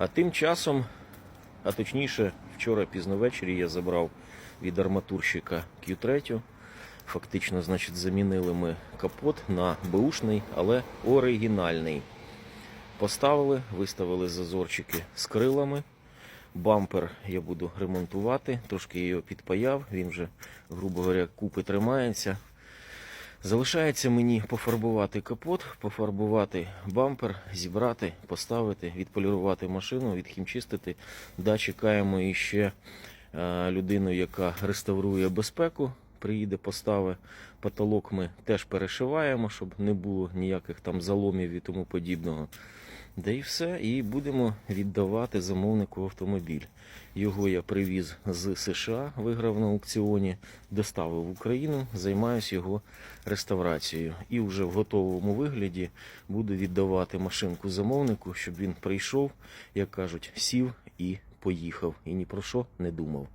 А тим часом, а точніше, вчора пізно ввечері я забрав від арматурщика Q3. Фактично, значить, замінили ми капот на беушний, але оригінальний. Поставили, виставили зазорчики з крилами. Бампер я буду ремонтувати, трошки я його підпаяв, він вже, грубо говоря, купи тримається. Залишається мені пофарбувати капот, пофарбувати бампер, зібрати, поставити, відполірувати машину, відхімчистити. Да, чекаємо іще е, людину, яка реставрує безпеку. Приїде, постави. Потолок ми теж перешиваємо, щоб не було ніяких там заломів і тому подібного. Да і все, і будемо віддавати замовнику автомобіль. Його я привіз з США, виграв на аукціоні, доставив в Україну, займаюся його реставрацією. І вже в готовому вигляді буду віддавати машинку замовнику, щоб він прийшов, як кажуть, сів і поїхав. І ні про що не думав.